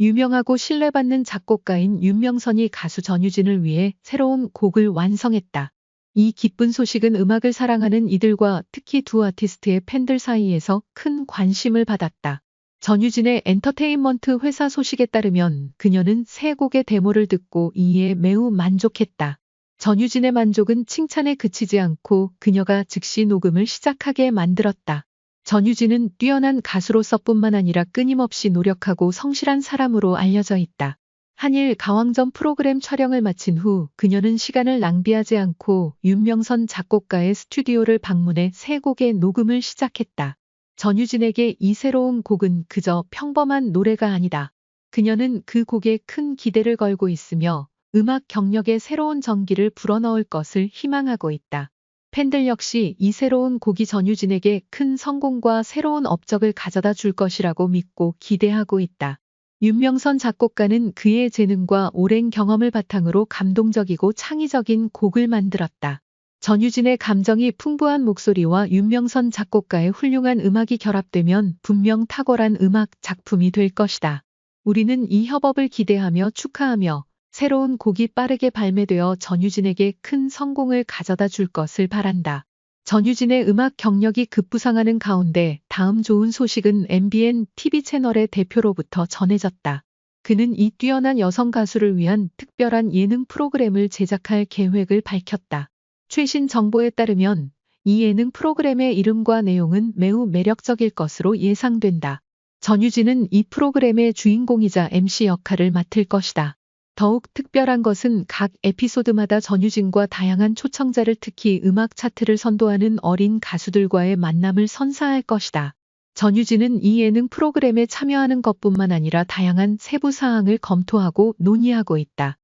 유명하고 신뢰받는 작곡가인 윤명선이 가수 전유진을 위해 새로운 곡을 완성했다. 이 기쁜 소식은 음악을 사랑하는 이들과 특히 두 아티스트의 팬들 사이에서 큰 관심을 받았다. 전유진의 엔터테인먼트 회사 소식에 따르면 그녀는 새 곡의 데모를 듣고 이에 매우 만족했다. 전유진의 만족은 칭찬에 그치지 않고 그녀가 즉시 녹음을 시작하게 만들었다. 전유진은 뛰어난 가수로서뿐만 아니라 끊임없이 노력하고 성실한 사람으로 알려져 있다. 한일 가왕점 프로그램 촬영을 마친 후 그녀는 시간을 낭비하지 않고 윤명선 작곡가의 스튜디오를 방문해 새 곡의 녹음을 시작했다. 전유진에게 이 새로운 곡은 그저 평범한 노래가 아니다. 그녀는 그 곡에 큰 기대를 걸고 있으며 음악 경력에 새로운 전기를 불어넣을 것을 희망하고 있다. 팬들 역시 이 새로운 곡이 전유진에게 큰 성공과 새로운 업적을 가져다 줄 것이라고 믿고 기대하고 있다. 윤명선 작곡가는 그의 재능과 오랜 경험을 바탕으로 감동적이고 창의적인 곡을 만들었다. 전유진의 감정이 풍부한 목소리와 윤명선 작곡가의 훌륭한 음악이 결합되면 분명 탁월한 음악 작품이 될 것이다. 우리는 이 협업을 기대하며 축하하며 새로운 곡이 빠르게 발매되어 전유진에게 큰 성공을 가져다 줄 것을 바란다. 전유진의 음악 경력이 급부상하는 가운데 다음 좋은 소식은 MBN TV 채널의 대표로부터 전해졌다. 그는 이 뛰어난 여성 가수를 위한 특별한 예능 프로그램을 제작할 계획을 밝혔다. 최신 정보에 따르면 이 예능 프로그램의 이름과 내용은 매우 매력적일 것으로 예상된다. 전유진은 이 프로그램의 주인공이자 MC 역할을 맡을 것이다. 더욱 특별한 것은 각 에피소드마다 전유진과 다양한 초청자를 특히 음악 차트를 선도하는 어린 가수들과의 만남을 선사할 것이다. 전유진은 이 예능 프로그램에 참여하는 것뿐만 아니라 다양한 세부 사항을 검토하고 논의하고 있다.